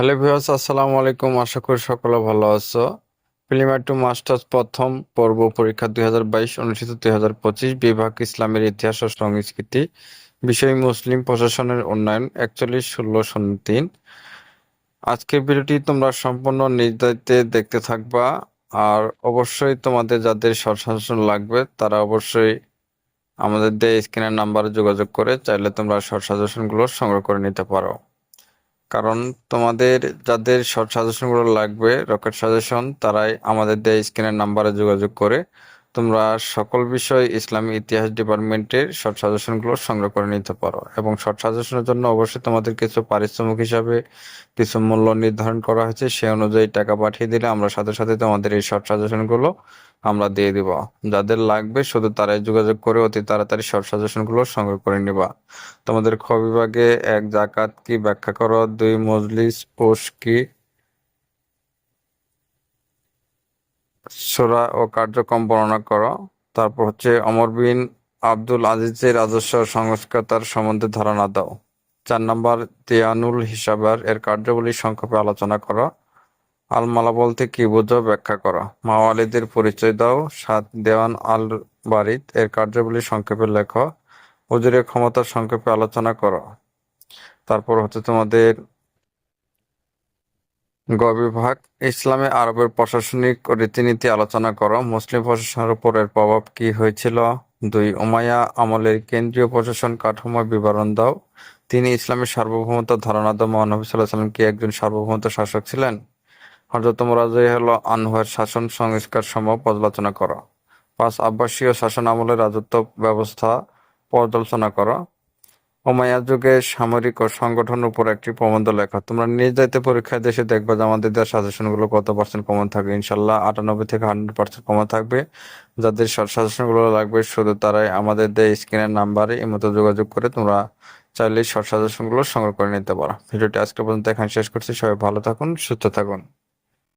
Hello viewers, আসসালামু আলাইকুম। আশা করি সকলে ভালো আছো। প্রিলিমিনারি টু মাস্টার্স প্রথম পর্ব পরীক্ষা দুই হাজার বাইশ অনুষ্ঠিত দুই হাজার পঁচিশ বিভাগ ইসলামের ইতিহাস ও সংস্কৃতি, বিষয় মুসলিম প্রশাসনের উন্নয়ন, একচল্লিশ ষোলো শূন্য তিন। আজকের ভিডিওটি তোমরা সম্পূর্ণ নিজ দায়িত্বে দেখতে থাকবা। আর অবশ্যই তোমাদের যাদের সাজেশন লাগবে, তারা অবশ্যই আমাদের দেয় স্ক্রিনের নাম্বারে যোগাযোগ করে চাইলে তোমরা শর্ট সংগ্রহ করে নিতে পারো। কারণ তোমাদের যাদের শর্ট সাজেশনগুলো লাগবে রকেট সাজেশন তারাই আমাদের দেয় স্ক্রিনের নাম্বারে যোগাযোগ করে তোমরা সকল বিষয় ইসলামী ইতিহাস ডিপার্টমেন্টের শর্ট সাজেশনগুলো সংগ্রহ করে নিতে পারো এবং শর্ট সাজেশনের জন্য অবশ্যই তোমাদের কিছু পারিশ্রমিক হিসাবে কিছু মূল্য নির্ধারণ করা হয়েছে, সে অনুযায়ী টাকা পাঠিয়ে দিলে আমরা সাথে সাথে তোমাদের এই শর্ট সাজেশনগুলো আমরা দিয়ে দিব। যাদের লাগবে শুধু তারাই যোগাযোগ করে অতি তাড়াতাড়ি শর্ট সাজেশনগুলো সংগ্রহ করে নিবা। তোমাদের খ বিভাগে এক জাকাত কি ব্যাখ্যা করো? দুই মজলিস পোষ কি সূরা ও কার্যক্রম বর্ণনা করো। তারপর হচ্ছে অমর বিন আব্দুল আজিজের রাজস্ব সংস্কার সম্বন্ধে ধারণা দাও। চার নাম্বার, দেয়ানুল হিসাবার এর কার্যাবলী সংক্ষেপে আলোচনা করো। আলমালা বলতে কি বুঝো ব্যাখ্যা করো। মাওয়ালিদের পরিচয় দাও। সাত, দেওয়ান আল বারিদ এর কার্যাবলী সংক্ষেপে লেখো। হুজুরের ক্ষমতার সংক্ষেপে আলোচনা করো। তারপর হচ্ছে তোমাদের গ বিভাগ ইসলামে আরবের প্রশাসনিক রীতিনীতি আলোচনা করো। মুসলিম প্রশাসনের উপর এর প্রভাব কি হয়েছিল? দুই উমায়া আমলের কেন্দ্রীয় প্রশাসন কাঠামো বিবরণ দাও। তিনি ইসলামের সার্বভৌমত্ব ধারণা দাও। মহানবী সাল্লাহ কি একজন সার্বভৌমত্ব শাসক ছিলেন? হযরত মুরাজই হলো আনহুয়ের শাসন সংস্কার সমূহ পর্যালোচনা করো। পাঁচ, আব্বাসীয় শাসন আমলের রাজত্ব ব্যবস্থা পর্যালোচনা করো। উমাইয়া যুগে সামরিক ও সংগঠনের উপর একটি প্রবন্ধ লেখা। তোমরা নিজ দায়িত্বে পরীক্ষায় দেশে দেখবা যে আমাদের দেওয়ার সাজেশনগুলো কত পার্সেন্ট কমন থাকবে। ইনশাল্লাহ আটানব্বই থেকে হান্ড্রেড পার্সেন্ট কমন থাকবে। যাদের সাজেশনগুলো লাগবে শুধু তারাই আমাদের দেয় স্ক্রিনের নাম্বারে এই মতো যোগাযোগ করে তোমরা চাইলে শর্ট সাজেশনগুলো সংগ্রহ করে নিতে পারো। ভিডিওটি আজকে পর্যন্ত এখানে শেষ করছি। সবাই ভালো থাকুন, সুস্থ থাকুন।